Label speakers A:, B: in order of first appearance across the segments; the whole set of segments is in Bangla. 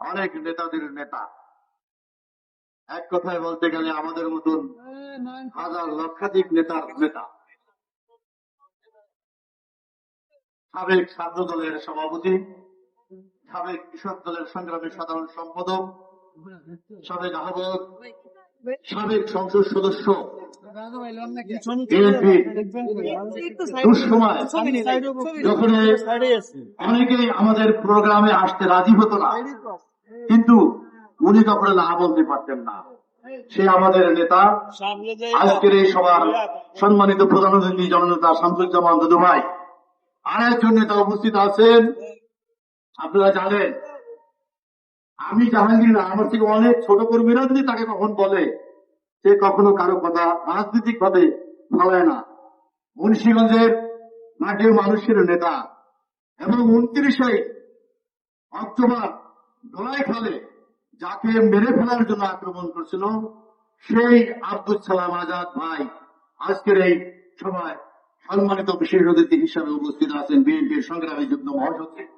A: অনেক নেতাদের নেতা। এক কথায় বলতে গেলে আমাদের মতন হাজার লক্ষাধিক নেতার নেতা। সাবেক ছাত্র দলের সভাপতি, সাবেক কৃষক দলের সংগ্রামী সাধারণ সম্পাদক, সাবেক আহ্বায়ক, সাবেক সংসদ সদস্য দুঃসময় যখন অনেকেই আমাদের প্রোগ্রামে আসতে রাজি হতো না। কিন্তু উনি কখনো না বলতে পারতেন না। সে আমাদের নেতা। আজকের এই সভার সম্মানিত প্রধান অতিথি জননেতা শামসুজ্জামান দুদু ভাই। আর একজন নেতা উপস্থিত আছেন। আপনারা জানেন আমি জাহাঙ্গীর না আমার থেকে অনেক ছোট কর্মীরা যদি তাকে কখন বলে সে কখনো কারও কথা রাজনৈতিক ভাবে ফলায় না। মুন্সিগঞ্জের মাটির মানুষের নেতা এবং উনত্রিশে অক্টোবর দোলাই খালে যাকে মেরে ফেলার জন্য আক্রমণ করছিল সেই আব্দুল সালাম আজাদ ভাই। আজকের এই সভায় সম্মানিত বিশেষ অতিথি হিসাবে উপস্থিত আছেন বিএনপির সংগ্রামী যুগ্ম মহাসচিব।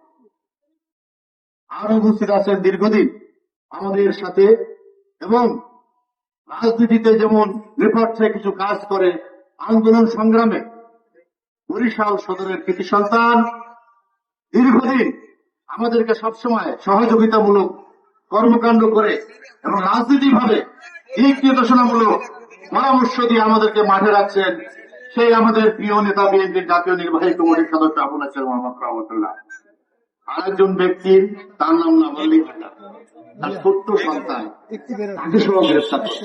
A: আরও উপস্থিত আছেন দীর্ঘদিন আমাদের সাথে এবং রাজনীতিতে যেমন নেপথ্যে কিছু কাজ করে আন্দোলন সংগ্রামে, বরিশাল সদরের কৃতি সন্তান, দীর্ঘদিন আমাদেরকে সবসময় সহযোগিতামূলক কর্মকাণ্ড করে এবং রাজনৈতিক ভাবে দিক নির্দেশনামূলক পরামর্শ দিয়ে আমাদেরকে মাঠে রাখছেন সেই আমাদের প্রিয় নেতা বিএনপির জাতীয় নির্বাহী কমিটির সদস্য আবুল হাসান মোহাম্মদ রহমতুল্লাহ আরেকজন ব্যক্তি, তার নাম না বললেই। তার ছোট্ট সন্তান তাকে সহ গ্রেফতার করছে।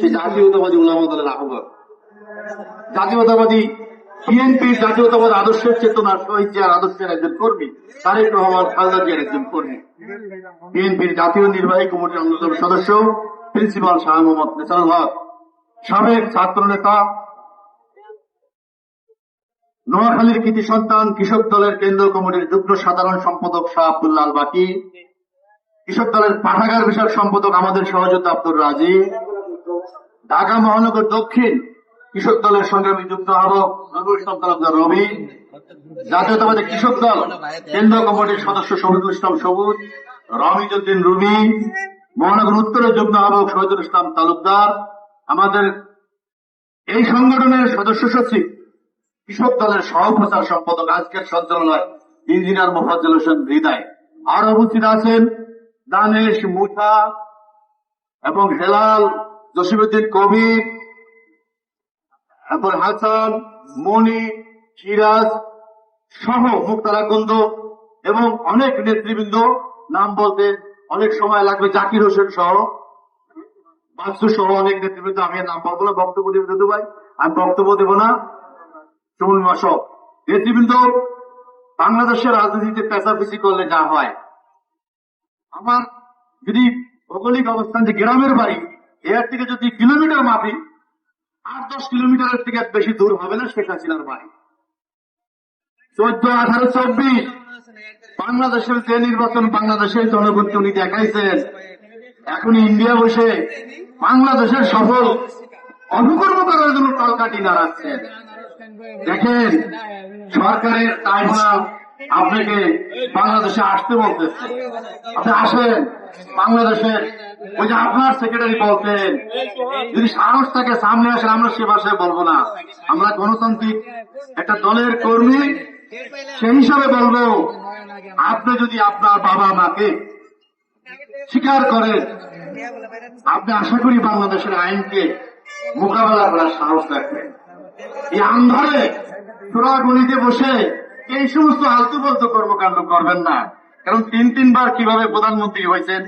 A: সে জাতীয়তাবাদী দলের আহ্বায়ক। জাতীয়তাবাদী বিএনপির জাতীয়তাবাদ আদর্শের চেতনা শহীদ জিয়ার আদর্শের একজন কর্মী তারেক রহমান খালেদা জিয়ার একজন কর্মী। বিএনপির জাতীয় নির্বাহী কমিটির অন্যতম সদস্য প্রিন্সিপাল শাহ মোহাম্মদ নেসার হক সাবেক ছাত্র নেতা নোয়াখালীর কৃতি সন্তান কৃষক দলের কেন্দ্রীয় কমিটির যুগ্ম সাধারণ সম্পাদক শাহ আব্দুল্লাহ বাকি কৃষক দলের পাঠাগার বিষয়ক সম্পাদক আমাদের সহযোদ্ধা আব্দুর রাজি, ঢাকা মহানগর দক্ষিণ কৃষক দলের সংগ্রামী যুক্ত আহ্বক নজরুল রবি, জাতীয়তাবাদী কৃষক দল কেন্দ্রীয় কমিটির সদস্য শহীদুল ইসলাম সবুজ রমিজুদ্দিন রুমি, মহানগর উত্তরের যুগ্ম আহ্বক শহীদুল ইসলাম তালুকদার, আমাদের এই সংগঠনের সদস্য সচিব কৃষক দলের সহপ্রচার সম্পাদক আজকের সঞ্চালনায় ইঞ্জিনিয়ার মোফাজ্জল হোসেন হৃদয়। আর উপস্থিত আছেন দানেশ মুঠা এবং হেলাল জসিমুদ্দিন কবির তারপর হাসান মনি সিরাজ সহ মুক্তারাকন্দ এবং অনেক নেতৃবৃন্দ, নাম বলতে অনেক সময় লাগবে জাকির হোসেন সহ, বাস্তু সহ অনেক নেতৃবৃন্দ, আমি নাম বলব না, বক্তব্য দেব ভাই, আমি বক্তব্য দেবো না। চুমুল মাসক নেতৃবৃন্দ বাংলাদেশের রাজনীতিতে পেশাপিসি করলে যা হয়। আমার যদি ভৌগোলিক অবস্থান যে গ্রামের বাড়ি, এর থেকে যদি কিলোমিটার মাপি, আট দশ কিলোমিটারের থেকে বেশি দূর হবে না শেখ হাসিনার বাড়ি। চোদ্দ আঠারো চব্বিশ, বাংলাদেশের যে নির্বাচন বাংলাদেশের জনগণকে উনি দেখাইছেন, এখন ইন্ডিয়া বসে বাংলাদেশের সফল অপকর্ম করার জন্য তলকাটি নাড়াচ্ছেন। দেখেন সরকারের ট্রাইব্যুনাল আপনাকে বাংলাদেশে আসতে বলতেছে। আপনি আসেন, বাংলাদেশের ওই যে আপনার সেক্রেটারি বলতেন, যদি সাহস থাকে সামনে আসেন, আমরা সে ভাষায় বলব না। আমরা গণতান্ত্রিক একটা দলের কর্মী, সেই হিসাবে বলব, আপনি যদি আপনার বাবা মাকে স্বীকার করেন, আপনি আশা করি বাংলাদেশের আইনকে মোকাবেলা করার সাহস রাখবেন। এই আন্ধারে চোরাগলিতে বসে এই সমস্ত আলতু বলতু কর্মকাণ্ড করবেন না। কারণ তিন, তিনবার কীভাবে প্রধানমন্ত্রী হয়েছেন,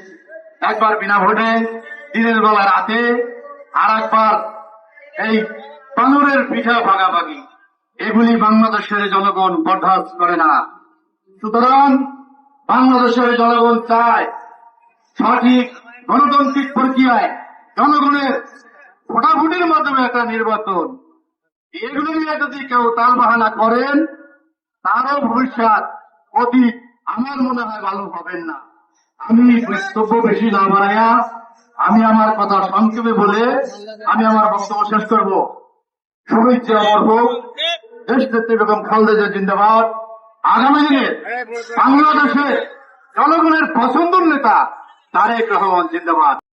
A: একবার বিনা ভোটে, দিনের বেলা রাতে, আর একবার এই পানুরের পিঠা ভাগাভাগি। এগুলি বাংলাদেশের জনগণ বরদাস্ত করে না। সুতরাং বাংলাদেশের জনগণ চায় সঠিক গণতান্ত্রিক প্রক্রিয়ায় জনগণের ভোটাভুটির মাধ্যমে একটা নির্বাচন। এগুলো নিয়ে যদি কেউ তাল বাহানা করেন, তারও ভবিষ্যৎ অতি আমার মনে হয় ভালো হবেন না। আমি বক্তব্য বেশি না বাড়াইয়া আমি আমার কথা সংক্ষেপে বলে আমি আমার বক্তব্য শেষ করব। শহীদ যে হোক দেশ নেত্রী বেগম খালেদা জিয়া জিন্দাবাদ। আগামী দিনে বাংলাদেশে জনগণের পছন্দের নেতা তারেক রহমান জিন্দাবাদ।